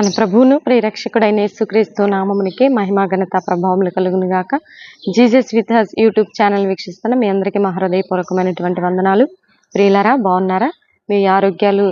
మన ప్రభువును ప్రేరక్షకుడైన యేసుక్రీస్తు నామమునికి మహిమా ఘనత ప్రభావములు కలుగును గాక. Jesus with us YouTube channel వీక్షిస్తున్న మీ అందరికీ మా హృదయపూర్వకమైనటువంటి వందనాలు. ప్రియులరా బాగున్నారా? మీ ఆరోగ్యాలు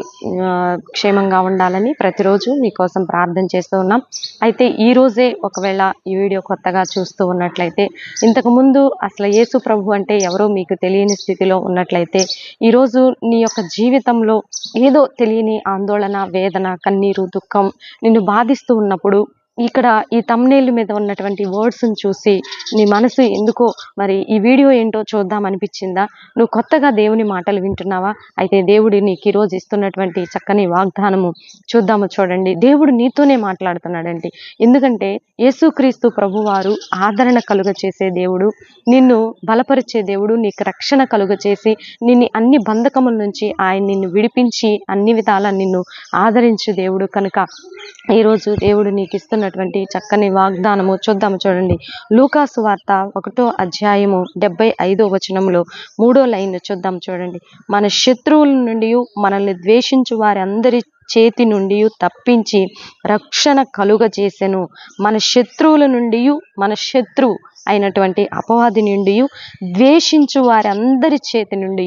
క్షేమంగా ఉండాలని ప్రతిరోజు మీకోసం ప్రార్థన చేస్తూ ఉన్నాం. అయితే ఈరోజే ఒకవేళ ఈ వీడియో కొత్తగా చూస్తూ ఉన్నట్లయితే ఇంతకుముందు అసలు యేసు ప్రభు అంటే ఎవరో మీకు తెలియని స్థితిలో ఉన్నట్లయితే ఈరోజు నీ యొక్క జీవితంలో ఏదో తెలియని ఆందోళన వేదన కన్నీరు దుఃఖం నిన్ను బాధిస్తూ ఉన్నప్పుడు ఇక్కడ ఈ తమ్నేల్ మీద ఉన్నటువంటి వర్డ్స్ని చూసి నీ మనసు ఎందుకో మరి ఈ వీడియో ఏంటో చూద్దాం అనిపించిందా? నువ్వు కొత్తగా దేవుని మాటలు వింటున్నావా? అయితే దేవుడు నీకు ఈరోజు ఇస్తున్నటువంటి చక్కని వాగ్దానము చూద్దాము చూడండి. దేవుడు నీతోనే మాట్లాడుతున్నాడండి. ఎందుకంటే యేసుక్రీస్తు ప్రభువారు ఆదరణ కలుగ చేసే దేవుడు నిన్ను బలపరిచే దేవుడు నీకు రక్షణ కలుగ చేసి నిన్ను అన్ని బంధకముల నుంచి ఆయన నిన్ను విడిపించి అన్ని విధాలా నిన్ను ఆదరించు దేవుడు కనుక ఈరోజు దేవుడు నీకు ఇస్తున్న చేసినటువంటి చక్కని వాగ్దానము చూద్దాము చూడండి. లూకాసు వార్త ఒకటో అధ్యాయము డెబ్బై ఐదో వచనంలో మూడో లైన్ చూద్దాం చూడండి. మన శత్రువుల నుండి మనల్ని ద్వేషించు వారి అందరి చేతి నుండి తప్పించి రక్షణ కలుగ చేసెను. మన శత్రువుల నుండి మన శత్రువు అయినటువంటి అపవాది నుండి ద్వేషించు వారి అందరి చేతి నుండి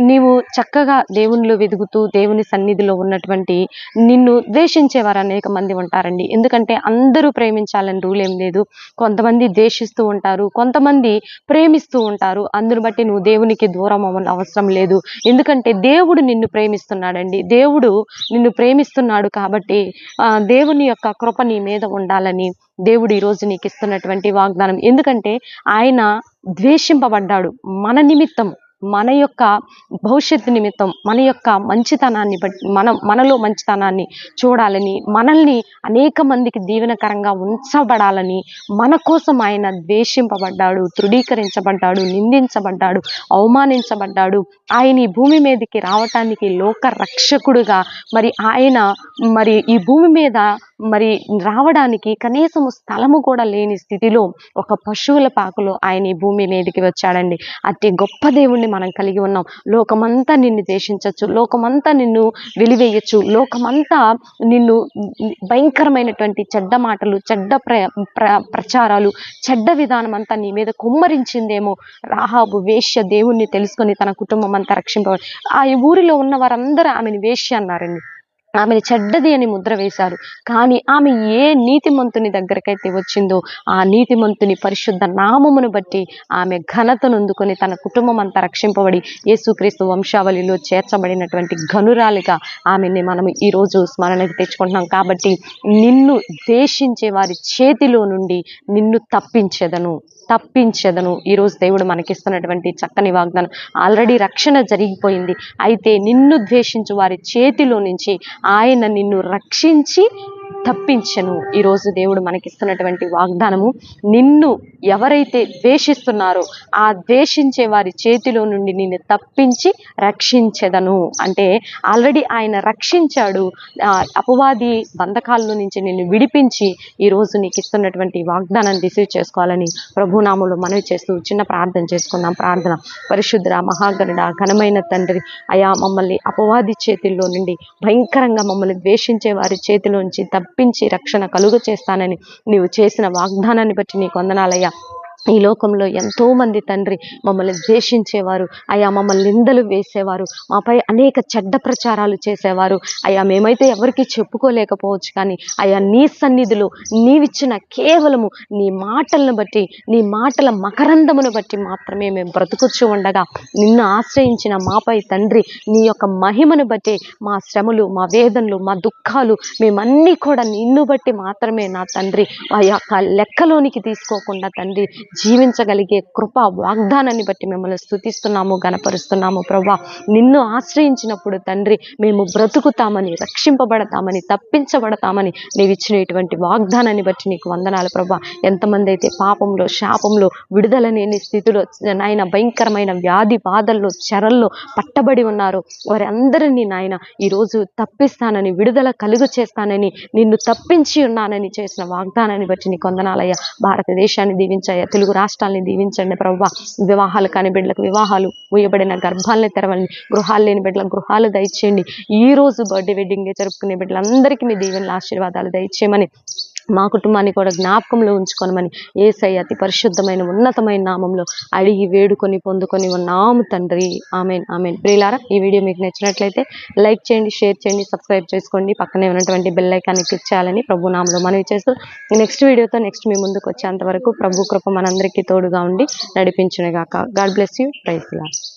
నీవు చక్కగా దేవునిలో వెదుగుతూ దేవుని సన్నిధిలో ఉన్నటువంటి నిన్ను ద్వేషించే వారు అనేక మంది ఉంటారండి. ఎందుకంటే అందరూ ప్రేమించాలని రూల్ ఏం లేదు. కొంతమంది ద్వేషిస్తూ ఉంటారు కొంతమంది ప్రేమిస్తూ ఉంటారు. అందును బట్టి నువ్వు దేవునికి దూరం అవ్వని అవసరం లేదు. ఎందుకంటే దేవుడు నిన్ను ప్రేమిస్తున్నాడండి. దేవుడు నిన్ను ప్రేమిస్తున్నాడు కాబట్టి ఆ, దేవుని యొక్క కృప నీ మీద ఉండాలని దేవుడు ఈరోజు నీకు ఇస్తున్నటువంటి వాగ్దానం. ఎందుకంటే ఆయన ద్వేషింపబడ్డాడు మన నిమిత్తం మన యొక్క భవిష్యత్తు నిమిత్తం మన యొక్క మంచితనాన్ని బట్టి మన మనలో మంచితనాన్ని చూడాలని మనల్ని అనేక మందికి దీవెనకరంగా ఉంచబడాలని మన కోసం ఆయన ద్వేషింపబడ్డాడు తృఢీకరించబడ్డాడు నిందించబడ్డాడు అవమానించబడ్డాడు. ఆయన ఈ భూమి మీదకి రావటానికి లోక రక్షకుడుగా మరి ఆయన మరి ఈ భూమి మీద మరి రావడానికి కనీసము స్థలము కూడా లేని స్థితిలో ఒక పశువుల పాకలో ఆయన ఈ భూమి మీదకి వచ్చాడండి. అతి గొప్ప దేవుణ్ణి మనం కలిగి ఉన్నాం. లోకమంతా నిన్ను దేశించచ్చు లోకమంతా నిన్ను వెలివేయచ్చు. లోకమంతా నిన్ను భయంకరమైనటువంటి చెడ్డ మాటలు చెడ్డ ప్ర ప్ర ప్రచారాలు చెడ్డ విధానం అంతా నీ మీద కుమ్మరించిందేమో రాహాబు వేశ్య దేవుణ్ణి తెలుసుకొని తన కుటుంబం అంతా రక్షింప ఆ ఊరిలో ఉన్న వారందరూ ఆమెను వేశ్య అన్నారండి. ఆమెను చెడ్డది అని ముద్ర వేశారు. కానీ ఆమె ఏ నీతిమంతుని దగ్గరకైతే వచ్చిందో ఆ నీతిమంతుని పరిశుద్ధ నామమును బట్టి ఆమె ఘనతను అందుకొని తన కుటుంబం అంతా రక్షింపబడి యేసుక్రీస్తు వంశావళిలో చేర్చబడినటువంటి ఘనురాలిగా ఆమెని మనం ఈరోజు స్మరణకి తెచ్చుకుంటున్నాం. కాబట్టి నిన్ను ద్వేషించే వారి చేతిలో నుండి నిన్ను తప్పించేదను. తప్పించదను. ఈరోజు దేవుడు మనకిస్తున్నటువంటి చక్కని వాగ్దానం. ఆల్రెడీ రక్షణ జరిగిపోయింది. అయితే నిన్ను ద్వేషించు వారి చేతిలో నుంచి ఆయన నిన్ను రక్షించి తప్పించను. ఈరోజు దేవుడు మనకిస్తున్నటువంటి వాగ్దానము నిన్ను ఎవరైతే ద్వేషిస్తున్నారో ఆ ద్వేషించే వారి చేతిలో నుండి నిన్ను తప్పించి రక్షించదను. అంటే ఆల్రెడీ ఆయన రక్షించాడు. అపవాది బంధకాల్లో నుంచి నిన్ను విడిపించి ఈరోజు నీకు ఇస్తున్నటువంటి వాగ్దానాన్ని రిసీవ్ చేసుకోవాలని ప్రభునామంలో మనవి చేస్తూ చిన్న ప్రార్థన చేసుకుందాం. ప్రార్థన. పరిశుద్ధ మహాగణుడ ఘనమైన తండ్రి అయా మమ్మల్ని అపవాది చేతుల్లో నుండి భయంకరంగా మమ్మల్ని ద్వేషించే వారి చేతిలోంచి రప్పించి రక్షణ కలుగ చేస్తానని నీవు చేసిన వాగ్దానాన్ని బట్టి నీకు వందనాలయ్యా. ఈ లోకంలో ఎంతో మంది తండ్రి మమ్మల్ని ద్వేషించేవారు. అయా మమ్మల్ని నిందలు వేసేవారు. మాపై అనేక చెడ్డ ప్రచారాలు చేసేవారు. అయా మేమైతే ఎవరికి చెప్పుకోలేకపోవచ్చు కానీ అయా నీ సన్నిధిలో నీవిచ్చిన కేవలము నీ మాటలను బట్టి నీ మాటల మకరందమును బట్టి మాత్రమే మేము బ్రతుకుచ్చు ఉండగా నిన్ను ఆశ్రయించిన మాపై తండ్రి నీ యొక్క మహిమను బట్టి మా శ్రమలు మా వేదనలు మా దుఃఖాలు మేమన్నీ కూడా నిన్ను బట్టి మాత్రమే నా తండ్రి. ఆ యొక్క లెక్కలోనికి తీసుకోకుండా తండ్రి జీవించగలిగే కృప వాగ్దానాన్ని బట్టి మిమ్మల్ని స్థుతిస్తున్నాము గనపరుస్తున్నాము ప్రభా నిన్ను ఆశ్రయించినప్పుడు తండ్రి మేము బ్రతుకుతామని రక్షింపబడతామని తప్పించబడతామని నీవు ఇచ్చినటువంటి వాగ్దానాన్ని బట్టి నీకు వందనాలు ప్రభా. ఎంతమంది అయితే పాపంలో శాపంలో విడుదల లేని స్థితిలో నాయన భయంకరమైన వ్యాధి బాధల్లో చెరల్లో పట్టబడి ఉన్నారో. వారందరినీ నాయన ఈరోజు తప్పిస్తానని విడుదల కలుగు చేస్తానని నిన్ను తప్పించి ఉన్నానని చేసిన వాగ్దానాన్ని బట్టి నీకు వందనాలయ్యా. భారతదేశాన్ని దీవించాయా. తెలుగు తెలుగు రాష్ట్రాలని దీవించండి ప్రభావ వివాహాలు కాని బిడ్డలకు వివాహాలు ఉయ్యబడిన గర్భాలని తెరవండి. గృహాలు లేని బిడ్డలకు గృహాలు దయచేయండి. ఈ రోజు బర్త్డే వెడ్డింగ్ జరుపుకునే బిడ్డలందరికీ మీ దీవెనల ఆశీర్వాదాలు దయచేయమని మా కుటుంబాన్ని కూడా జ్ఞాపకంలో ఉంచుకోనమని ఏసై అతి పరిశుద్ధమైన ఉన్నతమైన నామంలో అడిగి వేడుకొని పొందుకొని ఉన్నాము తండ్రి. Amen amen. ప్రియులారా ఈ వీడియో మీకు నచ్చినట్లయితే లైక్ చేయండి షేర్ చేయండి సబ్స్క్రైబ్ చేసుకోండి. పక్కనే ఉన్నటువంటి బెల్ ఐకాన్ని క్లిక్ చేయాలని ప్రభు నామంలో మనవి చేస్తూ నెక్స్ట్ వీడియోతో నెక్స్ట్ మీ ముందుకు వచ్చేంత వరకు ప్రభు కృప మనందరికీ తోడుగా ఉండి నడిపించునుగాక. God bless you. ప్రైస్